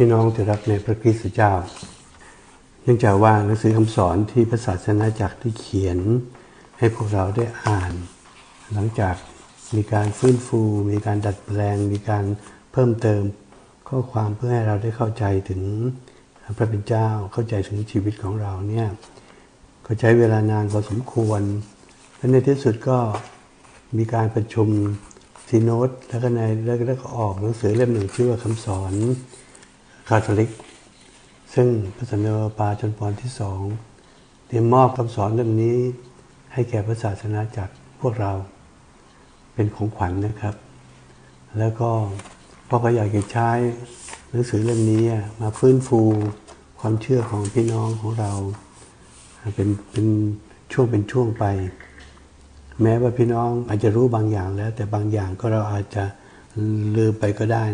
พี่น้องที่รักในพระคริสต์เจ้า เนื่องจากว่าหนังสือคำสอนที่พระศาสนาจักรที่เขียนให้พวกเราได้อ่าน หลังจากมีการฟื้นฟู มีการดัดแปลง มีการเพิ่มเติม ข้อความเพื่อให้เราได้เข้าใจถึงพระเป็นเจ้าเข้าใจถึงชีวิตของเราเนี่ยก็ใช้เวลานานพอสมควรและในที่สุดก็มีการประชุมซีโนดแล้วก็ในแล้วก็ออกหนังสือเล่มหนึ่งชื่อว่าคำสอน คาทอลิก ซึ่งพระสัมมาปาจนปอนที่สองเตรียมอบคำสอนเล่มนี้ให้แก่พระศาสนาจักรพวกเราเป็นของขวัญนนะครับ แล้วก็พ่อก็อยากจะใช้หนังสือเล่มนี้มาฟื้นฟูความเชื่อของพี่น้องของเรา เป็นเป็นช่วงเป็นช่วงไป แม้ว่าพี่น้องอาจจะรู้บางอย่างแล้ว แต่บางอย่างก็เราอาจจะลืมไปก็ได้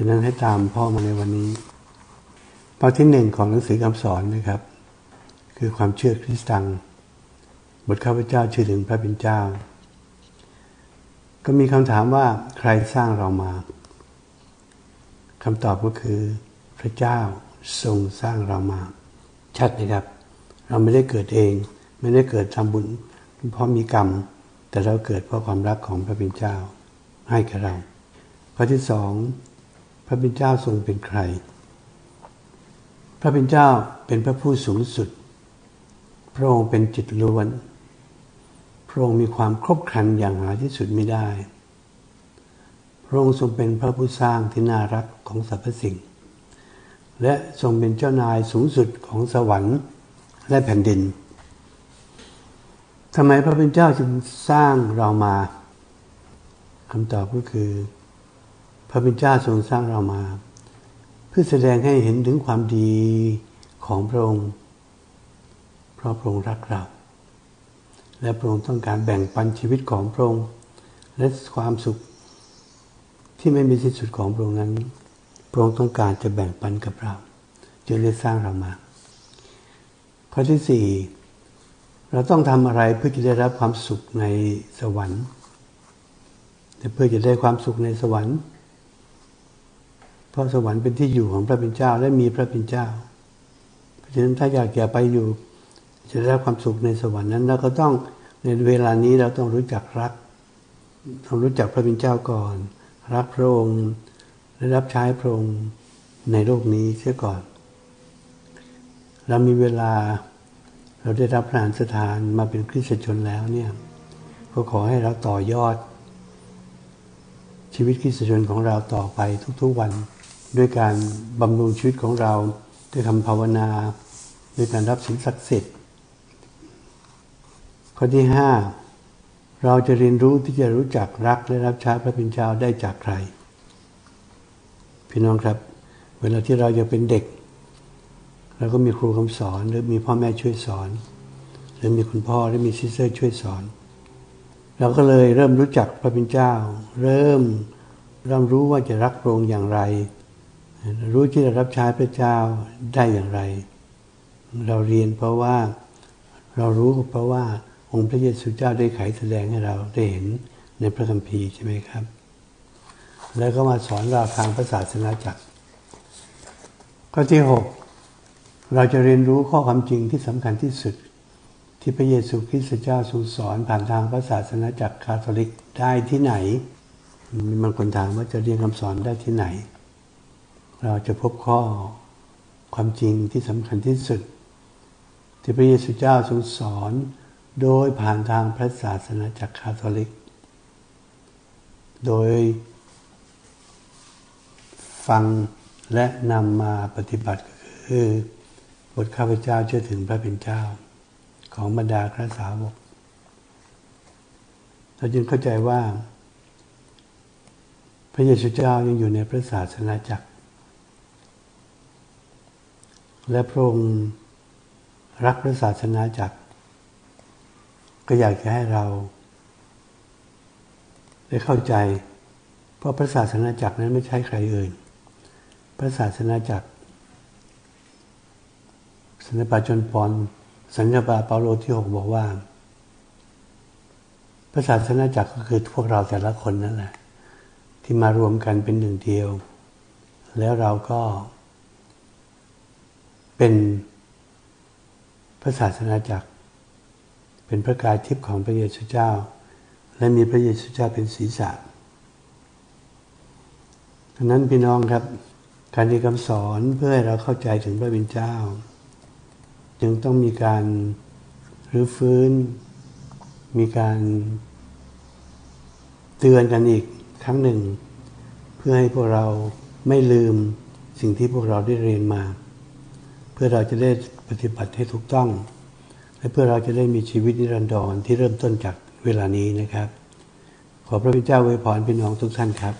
ฉะนั้นให้ตามพ่อมาในวันนี้ตอนที่หนึ่งของหนังสือคำสอนนะครับ คือความเชื่อคริสตัง บทข้าพเจ้าชื่อถึงพระเป็นเจ้า ก็มีคำถามว่าใครสร้างเรามาคำตอบก็คือ พระเจ้าทรงสร้างเรามา ชัดนะครับ เราไม่ได้เกิดเอง ไม่ได้เกิดทำบุญเพราะมีกรรม แต่เราเกิดเพราะความรักของพระเป็นเจ้าให้กับเรา ข้อที่สอง พระเป็นเจ้าทรงเป็นใคร พระเป็นเจ้าเป็นพระผู้สูงสุด พระองค์เป็นจิตล้วน พระองค์มีความครบครันอย่างหาที่สุดไม่ได้ พระองค์ทรงเป็นพระผู้สร้างที่น่ารักของสรรพสิ่ง และทรงเป็นเจ้านายสูงสุดของสวรรค์และแผ่นดินทำไมพระเป็นเจ้าจึงสร้างเรามาคำตอบก็คือ พระเป็นเจ้าทรงสร้างเรามา เพื่อแสดงให้เห็นถึงความดีของพระองค์ เพราะพระองค์รักเรา และพระองค์ต้องการแบ่งปันชีวิตของพระองค์ และความสุขที่ไม่มีสิ้นสุดของพระองค์นั้น พระองค์ต้องการจะแบ่งปันกับเราจึงได้สร้างเรามา ข้อที่สี่เราต้องทำอะไรเพื่อจะได้รับความสุขในสวรรค์ แต่เพื่อจะได้ความสุขในสวรรค์ ราะสวรรค์เป็นที่อยู่ของพระเป็นเจ้าและมีพระเป็นเจ้า เพราะฉะนั้นถ้าอยากจะไปอยู่ จะได้รับความสุขในสวรรค์นั้นเราก็ต้องในเวลานี้เราต้องรู้จักรัก ต้องรู้จักพระเป็นเจ้าก่อน รักพระองค์และรับใช้พระองค์ในโลกนี้เสียก่อน เรามีเวลาเราได้รับพระานสถานมาเป็นคริสตชนแล้วเนี่ยก็ขอให้เราต่อยอด ชีวิตคริสตชนของเราต่อไปทุกๆวัน ด้วยการบำรุงชีวิตของเราด้วยคำภาวนาด้วยการรับสินศักดิ์สิทธิ์ข้อที่ห้าเราจะเรียนรู้ที่จะรู้จักรักและรับใช้พระเป็นเจ้าได้จากใคร พี่น้องครับ เวลาที่เราจะเป็นเด็กเราก็มีครูคำสอนหรือมีพ่อแม่ช่วยสอน หรือมีคุณพ่อหรือมีซิสเตอร์ช่วยสอน เราก็เลยเริ่มรู้จักพระเป็นเจ้า เริ่มเริ่มรู้ว่าจะรักพระองค์อย่างไร รู้ที่จะรับใช้พระเจ้าได้อย่างไร เราเรียนเพราะว่าเรารู้เพราะว่าองค์พระเยซูเจ้าได้ไขแสดงให้เราได้เห็นในพระคัมภีร์ใช่ไหมครับ แล้วก็มาสอนเราทางพระศาสนาจักร ข้อที่หกเราจะเรียนรู้ข้อความจริงที่สำคัญที่สุด ที่พระเยซูคริสต์เจ้าทรงสอนผ่านทางพระศาสนาจักรคาทอลิกได้ที่ไหน มีบางคนถามว่าจะเรียนคำสอนได้ที่ไหน เราจะพบข้อความจริงที่สำคัญที่สุด ที่พระเยซูเจ้าทรงสอนโดยผ่านทางพระศาสนาจักรคาทอลิก โดยฟังและนำมาปฏิบัติคือบทข้าพเจ้าเชื่อถึงพระเป็นเจ้า ของบรรดาพระสาวกเราจึงเข้าใจว่า พระเยซูเจ้ายังอยู่ในพระศาสนาจักร และพระองค์รักพระศาสนาจักร ก็อยากจะให้เรา ได้เข้าใจ เพราะพระศาสนาจักรนั้นไม่ใช่ใครอื่น พระศาสนาจักรสัญญาปาจนปอนสัญญาปาเปาโลที่หกบอกว่าพระศาสนาจักรก็คือพวกเราแต่ละคนนั่นแหละ ที่มารวมกันเป็นหนึ่งเดียว แล้วเราก็ เป็นพระศาสนาจักร เป็นพระกายทิพย์ของพระเยซูเจ้า และมีพระเยซูเจ้าเป็นศีรษะดังนั้นพี่น้องครับ การเรียนคำสอนเพื่อให้เราเข้าใจถึงพระบิดเจ้า จึงต้องมีการรื้อฟื้น มีการเตือนกันอีกครั้งหนึ่ง เพื่อให้พวกเราไม่ลืมสิ่งที่พวกเราได้เรียนมา พื่อเราจะได้ปฏิบัติให้ถูกต้อง และเพื่อเราจะได้มีชีวิตนิรันดรที่เริ่มต้นจากเวลานี้นะครับ ขอพระพิจ้าอวยพรพี่น้องทุกท่านครับ